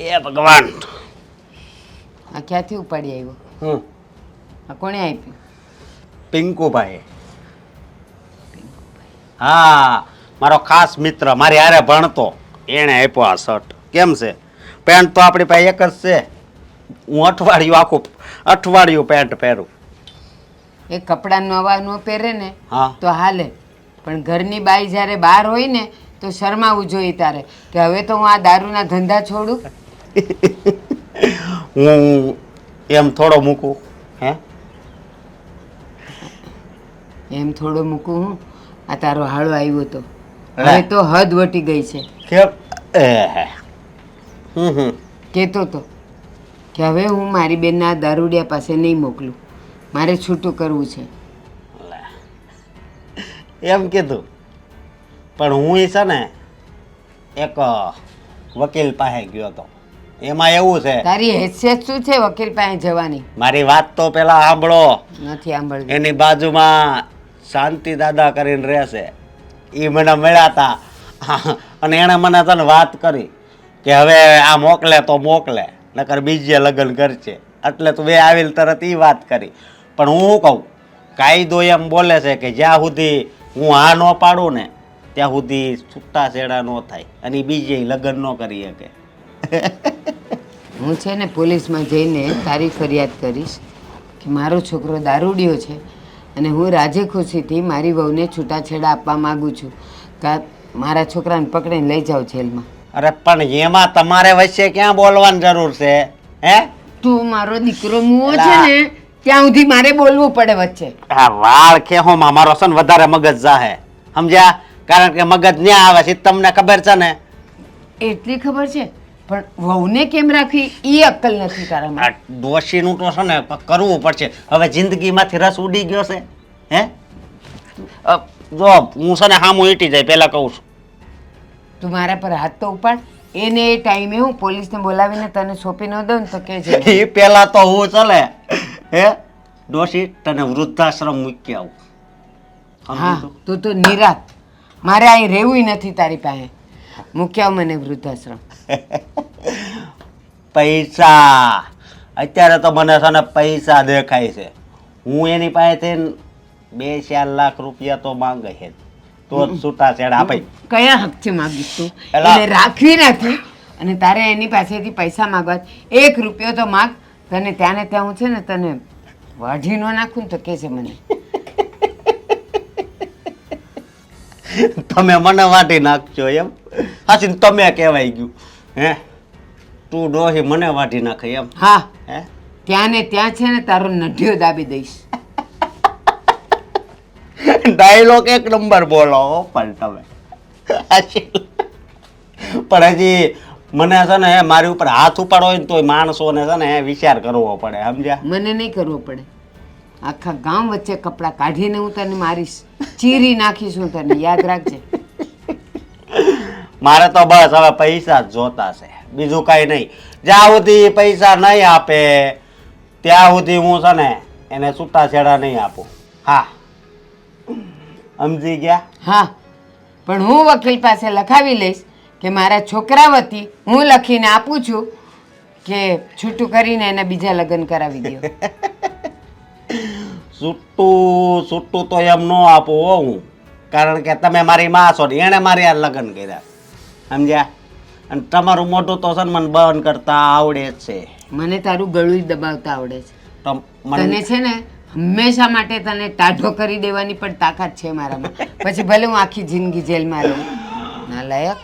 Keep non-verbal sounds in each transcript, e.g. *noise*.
એ ભગવાન. આ ક્યાંથી ઉપાડી આવ્યો? હું? આ કોણે આપ્યું? પિંકુભાઈ. હા મારો ખાસ મિત્ર મારી હારે ભણતો. એણે આપ્યો આ શર્ટ. કેમ છે? પેન્ટ તો આપણી પાસે એક જ છે. હું અઠવાડિયું આખું અઠવાડિયું પેન્ટ પહેરું. એ કપડાં નવા ન પહેરે ને હા. તો હાલે. પણ ઘરની બાઈ જ્યારે બહાર હોય ને તો શરમાવું જોઈએ તારે. કે હવે તો હું આ દારૂના ધંધા છોડું. હું એમ થોડો મૂકું હે? એમ થોડો મૂકું હું? આ તારો હાળો આવ્યો તો. હવે તો હદ વટી ગઈ છે. કેમ? હમ હમ. કહેતો તો કે હવે હું મારી બેનના દારૂડિયા પાસે નહીં મોકલું. મારે છૂટું કરવું છે. એમ કીધું. પણ હું એ છે ને એક વકીલ પાસે ગયો હતો એમાં એવું છે. તારી હેસિયત શું છે વકીલ પાસે જવાની? મારી વાત તો પેલા સાંભળો. નથી સાંભળવી એની બાજુમાં શાંતિ દાદા કરીને રહેશે. એ મને મળ્યા હતા અને એણે મને તને વાત કરી કે હવે આ મોકલે તો મોકલે નકર બીજે લગ્ન કરશે એટલે તું બે આવેલ તરત એ વાત કરી. પણ હું શું કહું કાયદો એમ બોલે છે કે જ્યાં સુધી હું આ ન પાડું ને ત્યાં સુધી છૂટા છેડા ન થાય. અને બીજે લગ્ન ન કરી શકે. હું છે ને પોલીસમાં જઈને તારી ફરિયાદ કરીશ કે મારો છોકરો દારૂડિયો છે અને હું રાજી ખુશીથી મારી વહુને છૂટાછેડા આપવા માગું છું કા મારા છોકરાને પકડીને લઈ જાઓ જેલમાં. અરે પણ એમાં તમારે વચ્ચે ક્યાં બોલવાની જરૂર છે હે? તું મારો દીકરો મુઓ છે ને ત્યાં સુધી મારે બોલવું પડે વચ્ચે. આ વાળ ખેહોમાં મારો છે ને વધારે મગજ જાહે. સમજ્યા? કારણ કે મગજ ન્યા આવે છે તમને ખબર છે ને? એટલી ખબર છે? પણ વહુને કેમ રાખવી? એ અક્કલ નથી તારામાં. ડોશીનું તો છે ને કરવું પડશે. હવે જિંદગીમાંથી રસ ઉડી ગયો છે હે? જો હું છે ને હામું ઈટી જાય પહેલાં કહું છું. તું મારા પર હાથ તો ઉપાડ. એને એ ટાઈમે હું પોલીસને બોલાવીને તને સોંપી ન દઉં તો કે છે એ પહેલાં તો હું ચલે હે? ડોશી તને વૃદ્ધાશ્રમ મૂકી આવું. હા? તું તો નિરાત. મારે અહીં રહેવું નથી તારી પાસે. મૂક્યા મને વૃદ્ધાશ્રમ. *laughs* પૈસા. અત્યારે તો મને છે ને પૈસા દેખાય છે. હું એની પાસેથી બે ચાર લાખ રૂપિયા તો માંગે છે. તો જ છૂટા છેડા આપે. કયા હકથી માગીશ તું. એને રાખવી નથી. અને તારે એની પાસેથી પૈસા માગવા એક રૂપિયો તો માગ. તને ત્યાં ને ત્યાં હું છે ને તને વાઢી ન નાખું તો કે છે મને. તમે મને વાટી નાખજો એમ. હાચી તમે કહેવાય ગયું. હે? તું ડોહી મને વાટી નાખે એમ. હા. હે? ત્યાં ને ત્યાં છે ને તારો નઢિયો દાબી દઈશ. ડાયલોગ એક નંબર બોલો પણ તમે. પણ હજી મને છે ને મારી ઉપર હાથ ઉપાડો હોય ને તો માણસોને છે ને વિચાર કરવો પડે સમજ્યા? મને નહીં કરવો પડે. આખા ગામ વચ્ચે કપડાં કાઢીને હું તને મારીશ. ચીરી નાખીશ હું તને યાદ રાખજે. મારે તો બસ હવે પૈસા જ જોતા છે. બીજું કાંઈ નહીં. જ્યાં સુધી પૈસા નહીં આપે ત્યાં સુધી હું છે ને એને છૂટા છેડા નહીં આપું. હા. સમજી ગયા? હા. પણ હું વકીલ પાસે લખાવી લઈશ કે મારા છોકરા વતી હું લખીને આપું છું કે છૂટું કરીને એને બીજા લગ્ન કરાવી દો છૂટું *laughs* છૂટું તો એમ ન આપું હો હું. કારણ કે તમે મારી માં છો ને એણે મારી આ લગ્ન કર્યા. સમજ્યા? અને તમારું મોટું તો છે ને મને બંધ કરતા આવડે છે. મને તારું ગળું દબાવતા આવડે છે. તને છે ને હંમેશા માટે તને ટાઢો કરી દેવાની પણ તાકાત છે મારામાં. પછી ભલે હું આખી જિંદગી જેલમાં રહું. નાલાયક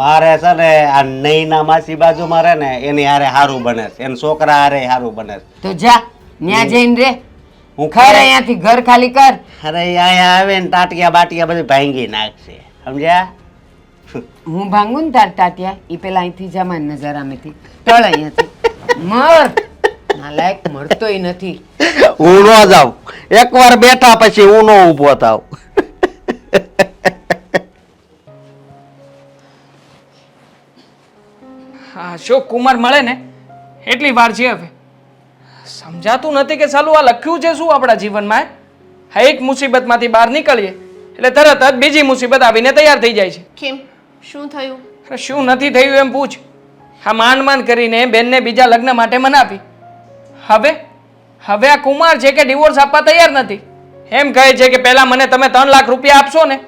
મારે છે ને આ નૈના માસી બાજુ મારે ને એની હારે સારું બને છે. એના છોકરા હારે સારું બને છે. તો જા ન્યા જઈને રે. હું ખર અહીંયાથી ઘર ખાલી કર. અરે અહીંયા આવે ને ટાટિયા બાટિયા બધું ભાંગી નાખશે. સમજ્યા? હું ભાંગું ને તાર તાત્યા એ પેલા અહીંથી જા મારી નજરામેથી ટળ અહીંયાથી. મર! નાલાયક મળતોય નથી. હું ન જાઉં. એકવાર બેઠા પછી હું ન ઊભો થાવ અશોક કુમાર મળે ને? એટલી વાર છે હવે. સમજાતું નથી કે સાલું આ લખ્યું છે શું આપણા જીવનમાં હા એક મુસીબતમાંથી બહાર નીકળીએ એટલે તરત જ બીજી મુસીબત આવીને તૈયાર થઈ જાય છે. કેમ? શું થયું? અરે શું નથી થયું એમ પૂછ. હા માંડ માંડ કરીને બેનને બીજા લગ્ન માટે મનાવી. હવે? હવે આ કુમાર છે કે ડિવોર્સ આપવા તૈયાર નથી? એમ કહે છે કે પહેલા મને તમે ત્રણ લાખ રૂપિયા આપશો ને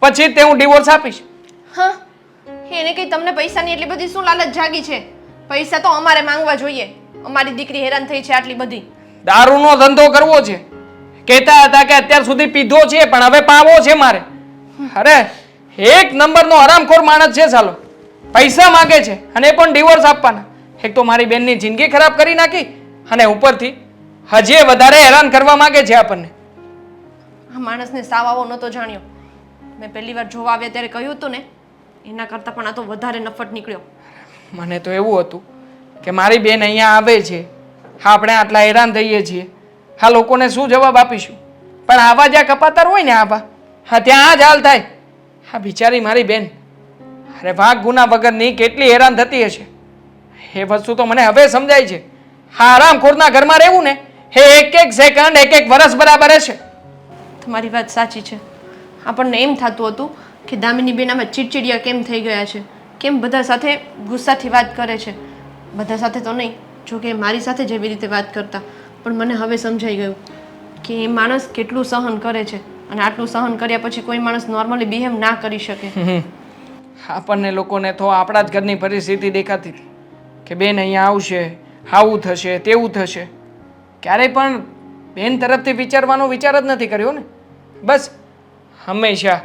પછી તે હું ડિવોર્સ આપીશ. હા. એને કઈ તમને પૈસાની એટલી બધી શું લાલચ જાગી છે? પૈસા તો અમારે માંગવા જોઈએ. અમારી દીકરી હેરાન થઈ છે આટલી બધી. દારૂનો ધંધો કરવો છે. કહેતા હતા કે અત્યાર સુધી પીધો છે પણ હવે પાવો છે મારે. અરે એક નંબરનો આરામખોર માણસ છે સાલો. પૈસા માગે છે અને એ પણ ડિવોર્સ આપવાના. એક તો મારી બેનની જિંદગી ખરાબ કરી નાખી અને ઉપરથી હજી વધારે હેરાન કરવા માંગે છે આપણને. આ માણસને સાવ આવો નહોતો જાણ્યો. મેં પહેલી વાર જોવા આવ્યા ત્યારે કહ્યું હતું ને એના કરતાં પણ આ તો વધારે નફટ નીકળ્યો. મને તો એવું હતું કે મારી બેન અહીંયા આવે છે. હા આપણે આટલા હેરાન થઈએ છીએ. હા લોકોને શું જવાબ આપીશું? પણ આવા જ્યાં કપાતર હોય ને આવા હા ત્યાં આ જ હાલ થાય. હા, બિચારી મારી બેન. અરે વાઘ ગુના વગરની કેટલી હેરાન થતી હશે. એ વસ્તુ તો મને હવે સમજાય છે. હા આરામખોરના ઘરમાં રહેવું ને હે એક એક સેકન્ડ એક એક વર્ષ બરાબર હશે તમારી વાત સાચી છે. આપણને એમ થતું હતું કે દામિની બેન આમાં ચીડચીડિયા કેમ થઈ ગયા છે? કેમ બધા સાથે ગુસ્સાથી વાત કરે છે? બધા સાથે તો નહીં જો કે મારી સાથે જેવી રીતે વાત કરતા. પણ મને હવે સમજાઈ ગયું કે એ માણસ કેટલું સહન કરે છે. અને આટલું સહન કર્યા પછી કોઈ માણસ નોર્મલી બિહેવ ના કરી શકે. આપણને લોકોને તો આપણા જ ઘરની પરિસ્થિતિ દેખાતી. હતી કે બેન અહીંયા આવશે આવું થશે, તેવું થશે. ક્યારેય પણ બેન તરફથી વિચારવાનો વિચાર જ નથી કર્યો ને. બસ, હંમેશા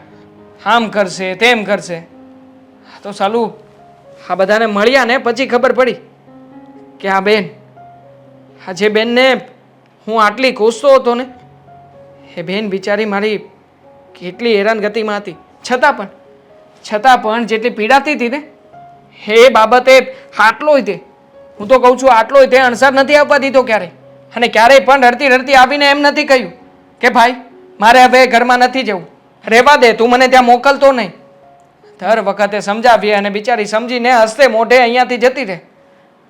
આમ કરશે, તેમ કરશે. તો સાલું, આ બધાને મળ્યા ને પછી ખબર પડી કે આ બેન, આ જે બેનને હું આટલી કોસતો હતો ને એ બેન બિચારી મારી કેટલી હેરાનગતિમાં હતી. છતાં પણ છતાં પણ જેટલી પીડાતી હતી ને હે બાબતે આટલો તે, હું તો કહું છું આટલોય તે અણસાર નથી આપવા દીધો ક્યારેય. અને ક્યારેય પણ રડતી રડતી આવીને એમ નથી કહ્યું કે ભાઈ, મારે હવે ઘરમાં નથી જવું. રહેવા દે, તું મને ત્યાં મોકલતો નહીં. દર વખતે સમજાવીએ અને બિચારી સમજીને હસતે મોઢે અહીંયાથી જતી રહે.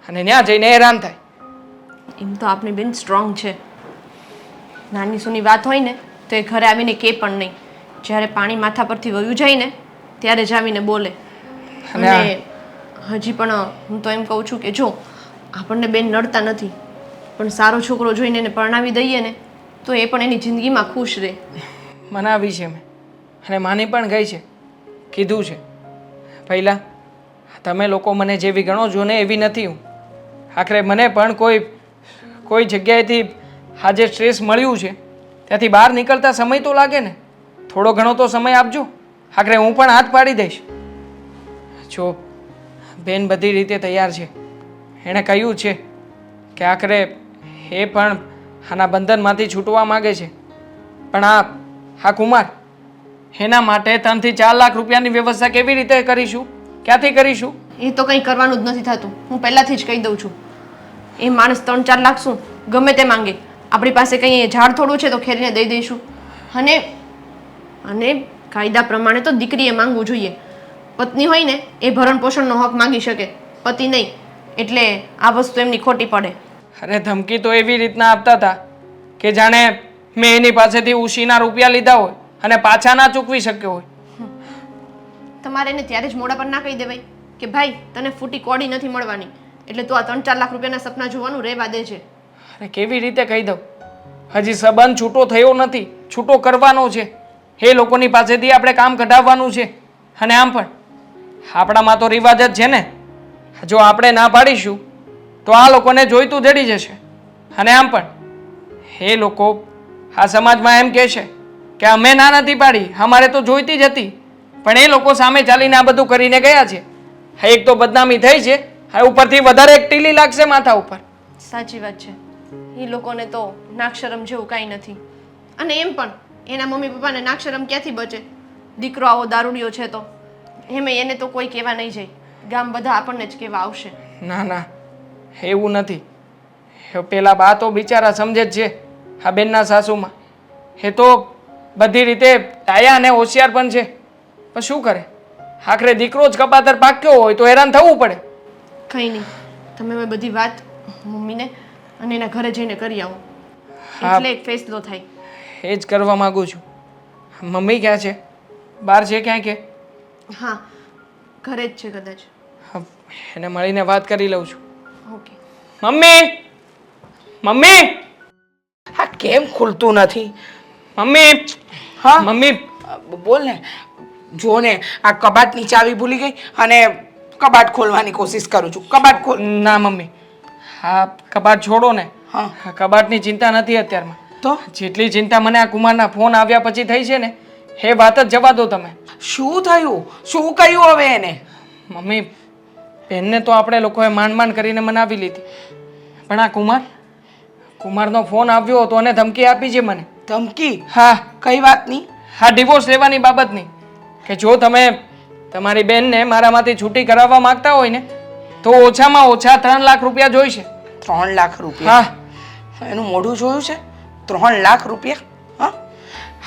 અને ત્યાં જઈને હેરાન થાય. એમ તો આપની બેન સ્ટ્રોંગ છે. નાની સૂની વાત હોય ને તો એ ઘરે આવીને કે પણ નહીં. જ્યારે પાણી માથા પરથી વયું જાય ને ત્યારે જ આવીને બોલે. અને અને હજી પણ હું તો એમ કહું છું કે જો આપણને બેન નડતા નથી પણ સારો છોકરો જોઈને એને પરણાવી દઈએ ને તો એ પણ એની જિંદગીમાં ખુશ રહે. મનાવી છે મેં અને માની પણ ગઈ છે. કીધું છે. પહેલાં તમે લોકો મને જેવી ગણો છો ને એવી નથી હું. આખરે મને પણ કોઈ કોઈ જગ્યાએથી આ જે સ્ટ્રેસ મળ્યું છે, ત્યાંથી બહાર નીકળતા સમય તો લાગે ને. થોડો ઘણો તો સમય આપજો. આખરે હું પણ હાથ પાડી દઈશ. જો, બેન બધી રીતે તૈયાર છે. એણે કહ્યું છે કે આખરે એ પણ આના બંધનમાંથી છૂટવા માગે છે. પણ આ હા કુમાર, એના માટે ત્રણથી ચાર લાખ રૂપિયાની વ્યવસ્થા કેવી રીતે કરીશું? ક્યાંથી કરીશું? એ તો કંઈ કરવાનું જ નથી થતું. હું પહેલાંથી જ કહી દઉં છું. એ માણસ ત્રણ ચાર લાખ શું? ગમે તે માંગે. આપણી પાસે કંઈ ઝાડ થોડું છે તો ખેરીને દઈ દઈશું. અને અને કાયદા પ્રમાણે તો દીકરીએ માંગવું જોઈએ. પત્ની હોય ને એ ભરણ પોષણનો હક માંગી શકે. પતિ નહીં એટલે આ વસ્તુ એમની ખોટી પડે. અરે ધમકી તો એવી રીતના આપતા હતા કે જાણે મેં એની પાસેથી ઉશીના રૂપિયા લીધા હોય અને પાછા ના ચૂકવી શક્યો હોય. તમારે એને ત્યારે જ મોડા પર ના કહી દેવાય કે ભાઈ તને ફૂટી કોડી નથી મળવાની. એટલે તું આ ત્રણ ચાર લાખ રૂપિયાના સપના જોવાનું રહેવા દે છે અરે કેવી રીતે કહી દઉં? હજી સંબંધ છૂટો થયો નથી, છૂટો કરવાનો છે. એ લોકોની પાસેથી આપણે કામ કઢાવવાનું છે. અને આમ પણ, આપણામાં તો રિવાજ જ છે ને? જો આપણે ના પાડીશું, તો આ લોકોને જોઈતું જડી જશે. અને આમ પણ, એ લોકો આ સમાજમાં એમ કહે છે કે અમે ના નથી પાડી, અમારે તો જોઈતી જ હતી. પણ એ લોકો સામે ચાલીને આ બધું કરીને ગયા છે. એક તો બદનામી થઈ છે. ઉપરથી વધારે એક ટીલી લાગશે માથા ઉપર. સાચી વાત છે. એ લોકોને તો નાક્ષરમ જેવું કાંઈ નથી. અને એમ પણ એના મમ્મી પપ્પાને નાક્ષરમ ક્યાંથી બચે? દીકરો આવો દારૂડિયો છે તો. એમે એને તો કોઈ કહેવા નહીં જાય. ગામ બધા આપણને જ કહેવા આવશે. ના ના એવું નથી. પેલા બા તો બિચારા સમજે જ છે આ બેનના સાસુમાં. એ તો બધી રીતે ડાયા અને હોશિયાર પણ છે. પણ શું કરે? આખરે દીકરો જ કપાતર પાક્યો હોય તો હેરાન થવું પડે. કંઈ નહીં. તમે બધી વાત મમ્મીને અને એના ઘરે જઈને કરી આવો. હા. એટલે એક ફેસલો થાય. એ જ કરવા માંગુ છું. મમ્મી ક્યાં છે? બહાર છે ક્યાં કે? હા ઘરે જ છે કદાચ. હા, એને મળીને વાત કરી લઉં છું. ઓકે. મમ્મી! મમ્મી! આ કેમ ખુલતું નથી? મમ્મી! હા? મમ્મી! બોલ ને. જો ને આ કબાટની ચાવી ભૂલી ગઈ અને કબાટ ખોલવાની કોશિશ કરું છું. કબાટ ખોલ. ના મમ્મી. હા કબાટ છોડો ને. હા. કબાટની ચિંતા નથી અત્યારમાં. તો? જેટલી ચિંતા મને આ કુમારના ફોન આવ્યા પછી થઈ છે ને હે વાત જ જવા દો તમે. શું થયું? શું કહ્યું હવે એને? મમ્મી બેનને તો આપણે લોકોએ માંડ માંડ કરીને મનાવી લીધી. પણ આ કુમાર કુમારનો ફોન આવ્યો હતો અને ધમકી આપી છે મને. ધમકી? હા. કઈ વાતની? હા ડિવોર્સ લેવાની બાબતની. કે જો તમે તમારી બેનને મારામાંથી છૂટી કરાવવા માંગતા હોય ને તો ઓછામાં ઓછા ત્રણ લાખ રૂપિયા જોઈશે. ત્રણ લાખ રૂપિયા. એનું મોઢું જોયું છે? ત્રણ લાખ રૂપિયા. હા?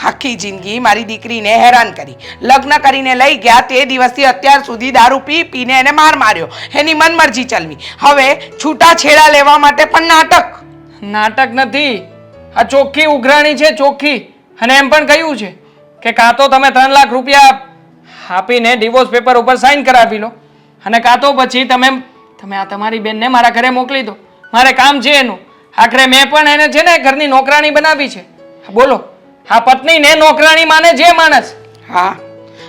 આખી જિંદગી મારી દીકરીને હેરાન કરી. લગ્ન કરીને લઈ ગયા તે દિવસથી અત્યાર સુધી દારૂ પી પીને એને માર માર્યો. એની મનમરજી ચલવી. હવે છૂટા છેડા લેવા માટે પણ નાટક. નાટક નથી. આ ચોખ્ખી ઉઘરાણી છે ચોખ્ખી. અને એમ પણ કહ્યું છે કે કાં તો તમે ત્રણ લાખ રૂપિયા આપીને ડિવોર્સ પેપર ઉપર સાઇન કરાવી લો. અને કાં તો પછી તમે તમે આ તમારી બેનને મારા ઘરે મોકલી દો. મારે કામ છે એનું. આખરે મેં પણ એને છે ને ઘરની નોકરાણી બનાવી છે. બોલો, આ પત્નીને નોકરાણી માને જે માણસ? હા,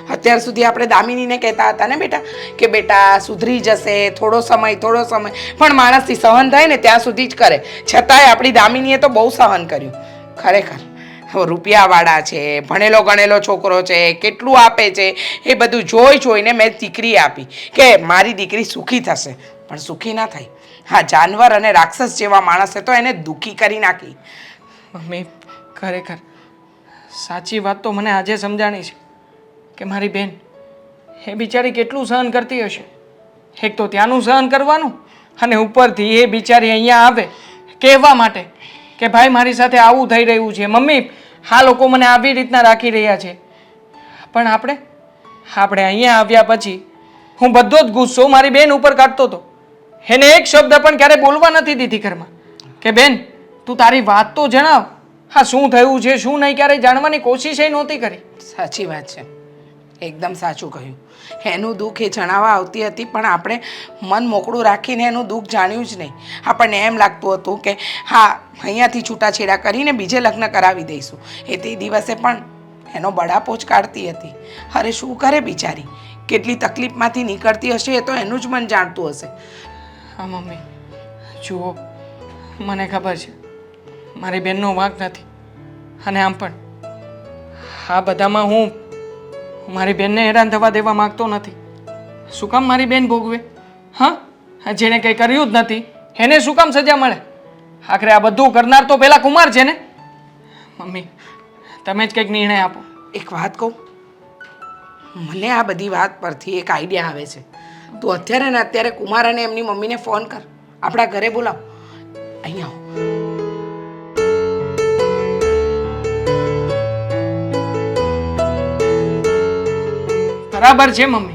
અત્યાર સુધી આપણે દામિનીને કહેતા હતા ને બેટા, કે બેટા, સુધરી જશે, થોડો સમય થોડો સમય. પણ માણસથી સહન થાય ને ત્યાં સુધી જ કરે. છતાંય આપણી દામિનીએ તો બહુ સહન કર્યું. ખરેખર રૂપિયાવાળા છે, ભણેલો ગણેલો છોકરો છે, કેટલું આપે છે, એ બધું જોઈ જોઈને મેં દીકરી આપી. કે મારી દીકરી સુખી થશે, પણ સુખી ના થઈ. હા, જાનવર અને રાક્ષસ જેવા માણસે તો એને દુઃખી કરી નાખી. મમ્મી, ખરેખર. સાચી વાત તો મને આજે સમજાણી છે કે મારી બેન, એ બિચારી કેટલું સહન કરતી હશે? એક તો ત્યાંનું સહન કરવાનું અને ઉપરથી એ બિચારી અહીંયા આવે, કહેવા માટે કે ભાઈ મારી સાથે આવું થઈ રહ્યું છે. મમ્મી, આ લોકો મને આવી રીતના રાખી રહ્યા છે. પણ આપણે આપણે અહીંયા આવ્યા પછી હું બધો જ ગુસ્સો મારી બેન ઉપર કાઢતો હતો. એને એક શબ્દ પણ ક્યારે બોલવા નથી દીધી ઘરમાં. કે બેન, તું તારી વાત તો જણાવ. હા, શું થયું છે, શું નહીં, ક્યારેય જાણવાની કોશિશ એ નહોતી કરી. સાચી વાત છે. એકદમ સાચું કહ્યું. એનું દુઃખ એ જણાવવા આવતી હતી, પણ આપણે મન મોકળું રાખીને એનું દુઃખ જાણ્યું જ નહીં. આપણને એમ લાગતું હતું કે, હા, અહીંયાથી છૂટાછેડા કરીને બીજે લગ્ન કરાવી દઈશું. એ તે દિવસે પણ એનો બડાપો કાઢતી હતી. અરે, શું કરે બિચારી? કેટલી તકલીફમાંથી નીકળતી હશે એ તો એનું જ મન જાણતું હશે. હા, મમ્મી. જુઓ, મને ખબર છે. મારી બેનનો વાંક નથી. અને આમ પણ. આ બધામાં હું મારી બેનને હેરાન થવા દેવા માગતો નથી. શું કામ મારી બેન ભોગવે? હા? જેણે કંઈ કર્યું જ નથી, એને શું કામ સજા મળે? આખરે આ બધું કરનાર તો પેલા કુમાર છે ને? મમ્મી, તમે જ કંઈક નિર્ણય આપો. એક વાત કહું? મને આ બધી વાત પરથી એક આઈડિયા આવે છે. તું અત્યારે ને અત્યારે કુમાર અને એમની મમ્મીને ફોન કર. આપણા ઘરે બોલાવ. અહીંયા આવો. બરાબર છે મમ્મી.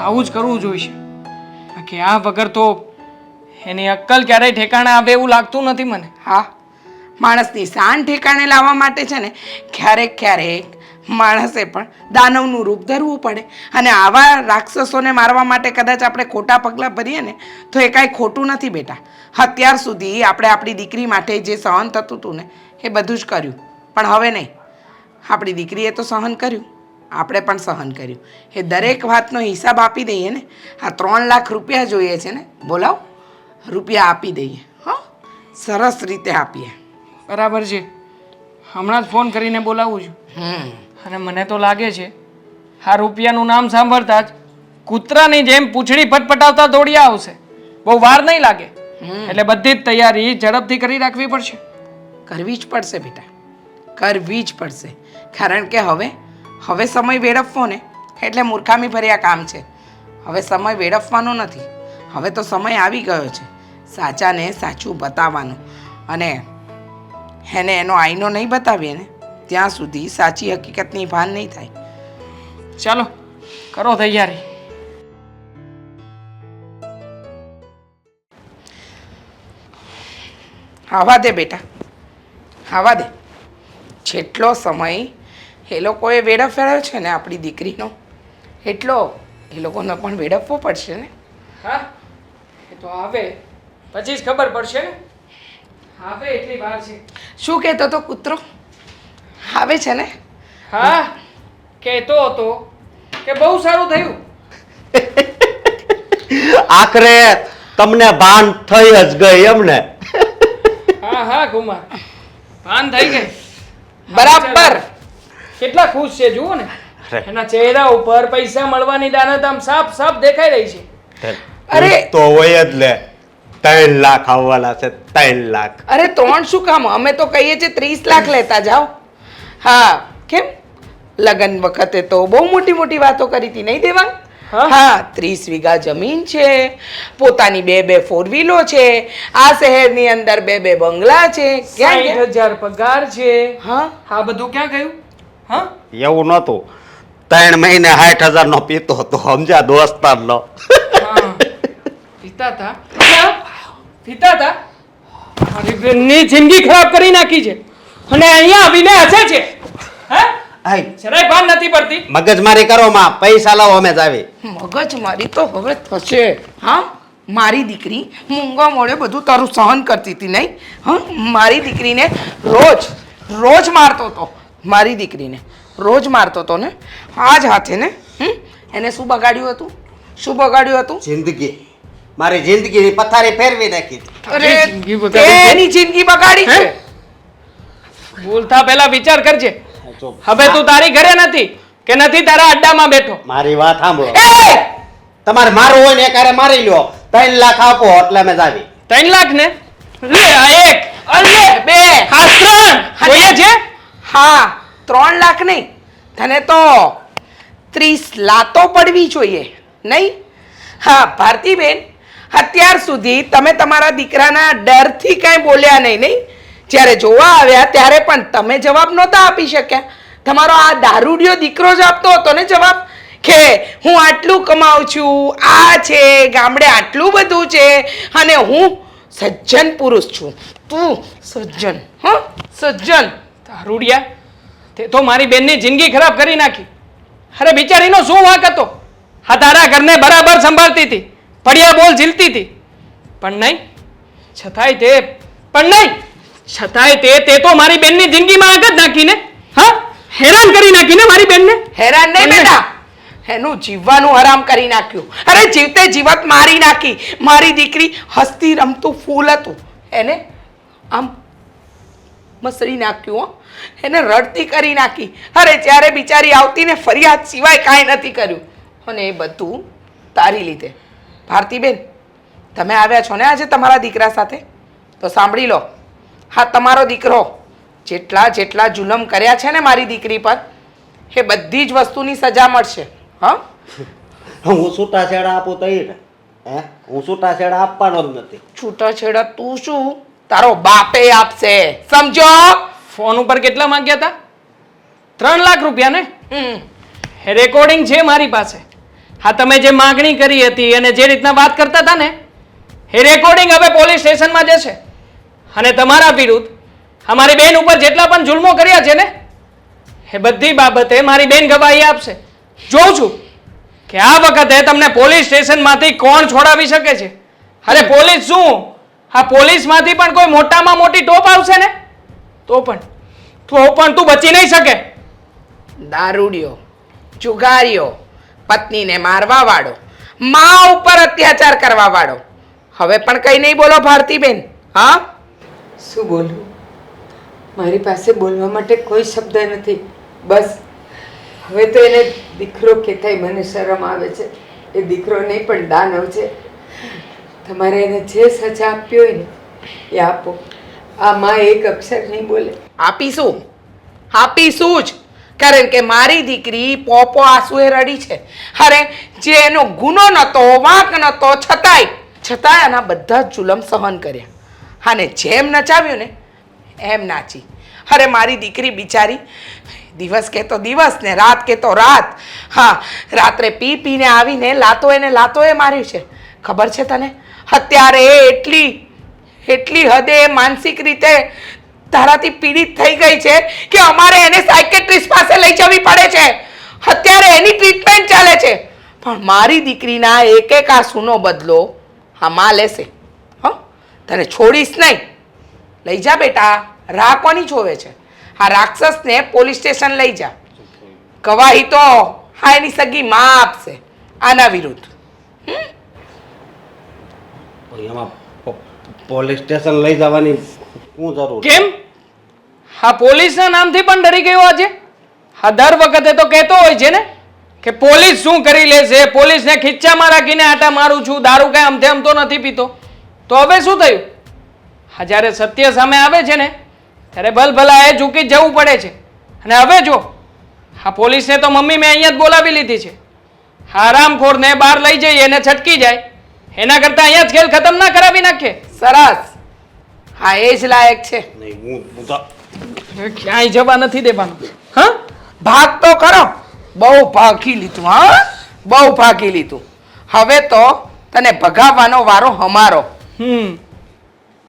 આવું જ કરવું જોઈશે. બાકી આ વગર તો એની અક્કલ ક્યારેય ઠેકાણે આવે એવું લાગતું નથી મને. હા માણસની શાન ઠેકાણે લાવવા માટે છે ને ક્યારેક ક્યારેક માણસે પણ દાનવનું રૂપ ધરવું પડે. અને આવા રાક્ષસોને મારવા માટે કદાચ આપણે ખોટા પગલાં ભરીએ ને તો એ કાંઈ ખોટું નથી બેટા. અત્યાર સુધી આપણે આપણી દીકરી માટે જે સહન થતું હતું ને એ બધું જ કર્યું. પણ હવે નહીં. આપણી દીકરીએ તો સહન કર્યું. આપણે પણ સહન કર્યું. એ દરેક વાતનો હિસાબ આપી દઈએ ને આ ત્રણ લાખ રૂપિયા જોઈએ છે ને બોલાવો. રૂપિયા આપી દઈએ. હા? સરસ રીતે આપીએ. બરાબર છે. હમણાં જ ફોન કરીને બોલાવું છું. હમ. અને મને તો લાગે છે આ રૂપિયાનું નામ સાંભળતા જ કૂતરાની જેમ પૂંછડી ફટફટાવતા દોડી આવશે. બહુ વાર નહીં લાગે. એટલે બધી જ તૈયારી ઝડપથી કરી રાખવી પડશે. કરવી જ પડશે બેટા. કરવી જ પડશે. કારણ કે હવે હવે સમય વેડફવો ને એટલે મૂર્ખામી ભર્યા કામ છે. હવે સમય વેડફવાનો નથી. હવે તો સમય આવી ગયો છે. સાચાને સાચું બતાવવાનું. અને એને એનો આઈનો નહીં બતાવીએ ને? ત્યાં સુધી સાચી હકીકતની ભાન નહીં થાય. ચાલો કરો તૈયારી. આવા દે બેટા. આવા દે. જેટલો સમય એ લોકોએ વેડફેળ્યો છે ને આપણી દીકરીનો એટલો એ લોકોને પણ વેડફવો પડશે ને? હા એ તો આવે. પછી જ ખબર પડશે ને? આવે એટલી વાર છે. શું કહેતો તો કૂતરો? આવે છે ને? હા કહેતો હતો કે બહુ સારું થયું. *laughs* આખરે તમને ભાન થઈ જ ગઈ એમ ને હા હા કુમાર ભાન થઈ ગઈ. બરાબર. કેટલા ખુશ છે જુઓ ને. એના ચહેરા ઉપર પૈસા મળવાની દાનત આમ સાફ સાફ દેખાઈ રહી છે. અરે! તો હોય જ લે. ત્રણ લાખ આવવાના છે ત્રણ લાખ. અરે ત્રણ શું કામ? અમે તો કહીએ છીએ ત્રીસ લાખ લેતા જાઓ. હા કેમ? લગ્ન વખતે તો બહુ મોટી મોટી વાતો કરી હતી નહીં દેવાંગ? હા. હા ત્રીસ વીઘા જમીન છે પોતાની બે બે ફોર વ્હીલો છે આ શહેરની અંદર બે બે બંગલા છે. ક્યાં? હજાર પગાર છે. હા. આ બધું ક્યાં ગયું? હા? એવું નહોતું. ત્રણ મહિને સાઠ હજાર નો પીતો હતો સમજ્યા? દોસ્તાર નો હા. પીતા? હતા પીતા હતા બેનની જિંદગી ખરાબ કરી નાખી છે. અને અહીંયા આવીને હસે છે. હા? જરાય ભાન નથી પડતી. મગજમારી કરો માં પૈસા લાવો અમે જ આવી. મગજ મારી તો હવે થશે. હા? મારી દીકરી મૂંગા મોડે બધું તારું સહન કરતી હતી નહીં? હા? મારી દીકરીને રોજ રોજ મારતો હતો. મારી દીકરીને રોજ મારતો હતો ને? આજ હાથે ને? હમ? એને શું બગાડ્યું હતું? શું બગાડ્યું હતું? જિંદગી. મારી જિંદગીની પથારી ફેરવી નાખી. અરે જિંદગી બગાડી છે? એની જિંદગી બગાડી છે. બોલતા પહેલા વિચાર કરજે. હવે તું તારી ઘરે નથી કે નથી તારા અડ્ડામાં બેઠો? મારી વાત સાંભળો. એ! તમારે મારું હોય ને એકારે મારી લ્યો. ત્રણ લાખ આપો એટલે અમે જાવી. ત્રણ લાખ ને? લે આ એક. અલે બે. હા ત્રણ. જોઈએ છે? હા ત્રણ લાખ નહીં. તને તો ત્રીસ લાતો પડવી જોઈએ નહીં? હા ભારતીબેન અત્યાર સુધી તમે તમારા દીકરાના ડરથી કાંઈ બોલ્યા નહીં નહીં? જ્યારે જોવા આવ્યા ત્યારે પણ તમે જવાબ નહોતા આપી શક્યા. તમારો આ દારૂડિયો દીકરો જ આપતો હતો ને જવાબ? કે હું આટલું કમાઉં છું, આ છે, ગામડે આટલું બધું છે, અને હું સજ્જન પુરુષ છું. તું સજ્જન, હ? સજ્જન. દારૂડિયા, તે તો મારી બેનની જિંદગી ખરાબ કરી નાખી. અરે બિચારીનો શું વાંક હતો? હા તારા ઘરને બરાબર સંભાળતી હતી. પડ્યા બોલ ઝીલતી હતી. પણ નહીં, છતાંય તે, પણ નહીં. છતાંય તે તે તો મારી બેનની જિંદગીમાં આગ જ નાખીને હા? હેરાન કરી નાખીને મારી બેનને? હેરાન નહીં બેટા. એનું જીવવાનું હરામ કરી નાખ્યું. અરે જીવતે જીવત મારી નાખી. મારી દીકરી હસતી રમતું ફૂલ હતું. એને આમ મસળી નાખ્યું હો. એને રડતી કરી નાખી. અરે જ્યારે બિચારી આવતી ને ફરિયાદ સિવાય કાંઈ નથી કર્યું. અને એ બધું તારી લીધે. ભારતીબેન તમે આવ્યા છો ને આજે તમારા દીકરા સાથે? તો સાંભળી લો. હા તમારો દીકરો. જેટલા જેટલા જુલમ કર્યા છે ને મારી દીકરી પર એ બધી જ વસ્તુની સજા મળશે. હા? હું છૂટાછેડા આપું તો ને. હે? હું છૂટાછેડા આપવાનો જ નથી. છૂટાછેડા તું શું? તારો બાપે આપશે. સમજો? ફોન ઉપર કેટલા માંગ્યા હતા ત્રણ લાખ રૂપિયા ને? હમ. રેકોર્ડિંગ છે મારી પાસે. હા તમે જે માગણી કરી હતી અને જે રીતના વાત કરતા હતા ને એ રેકોર્ડિંગ હવે પોલીસ સ્ટેશનમાં જશે. અને તમારા વિરુદ્ધ અમારી બેન ઉપર જેટલા પણ જુલ્મો કર્યા છે ને એ બધી બાબતે મારી બેન ગવાહી આપશે. જોઉં છું કે આ વખતે તમને પોલીસ સ્ટેશનમાંથી કોણ છોડાવી શકે છે. અરે પોલીસ શું? આ પોલીસમાંથી પણ કોઈ મોટામાં મોટી ટોપ આવશે ને? તો પણ તો પણ તું બચી નહીં શકે. દારૂડિયો જુગારીઓ પત્નીને મારવા વાળો મા ઉપર અત્યાચાર કરવા વાળો. હવે પણ કઈ નહીં બોલો ભારતીબેન. હા? શું બોલું? મારી પાસે બોલવા માટે કોઈ શબ્દ નથી. બસ. હવે તો એને દીકરો કહેતાય મને શરમ આવે છે. એ દીકરો નહીં, પણ દાનવ છે. તમારે એને જે સજા આપી હોય ને, એ આપો. આ માં એક અક્ષર નહીં બોલે. આપીશું. આપીશું જ. કારણ કે મારી દીકરી પોપો આંસુએ રડી છે. અરે, જે એનો ગુનો નહોતો, વાંક નહોતો, છતાંય. છતાંય આના બધા જુલમ સહન કર્યા. અને જેમ નચાવ્યું ને, એમ નાચી. અરે મારી દીકરી બિચારી, દિવસ કે તો દિવસ ને રાત કે તો રાત. હા, રાત્રે પી પીને આવીને લાતો એને લાતો એ માર્યું છે. ખબર છે તને? અત્યારે એ એટલી એટલી હદે માનસિક રીતે તારાથી પીડિત થઈ ગઈ છે કે અમારે એને સાયકેટ્રિસ્ટ પાસે લઈ જવી પડે છે. અત્યારે એની ટ્રીટમેન્ટ ચાલે છે. પણ મારી દીકરીના એક એક આંસુનો બદલો હા માં લેશે. તને છોડીશ નહીં. લઈ જા બેટા રાહ કોની જોવે છે? આ રાક્ષસને પોલીસ સ્ટેશન લઈ જા. ગવાહી તો હા એની સગી માં આપશે આના વિરુદ્ધ. એમાં પોલીસ સ્ટેશન લઈ જવાની શું જરૂર કેમ? હા પોલીસના નામથી પણ ડરી ગયો આજે. હા દર વખતે તો કહેતો હોય છે ને કે પોલીસ શું કરી લેશે? પોલીસને ખીચ્ચામાં રાખીને આટા મારું છું દારૂ કાંઈ આમથે આમ તો નથી પીતો. તો હવે શું થયું? હા જ્યારે સત્ય સામે આવે છે ને ત્યારે ભલભલા એ ઝૂકી જવું પડે છે. અને હવે જો હા પોલીસને તો મમ્મી મેં અહીંયા જ બોલાવી લીધી છે. હા આરામખોરને બહાર લઈ જઈએ એને છટકી જાય. એના કરતાં અહીંયા જ ખેલ ખતમ ના કરાવી નાખે. સરસ. હા એ જ લાયક છે. નહીં હું હું તો ક્યાંય જવા નથી દેવાનું. હા? ભાગ તો કરો. બહુ ભાગી લીધું હા? બહુ ભાગી લીધું. હવે તો તને ભગાવવાનો વારો હમારો હમ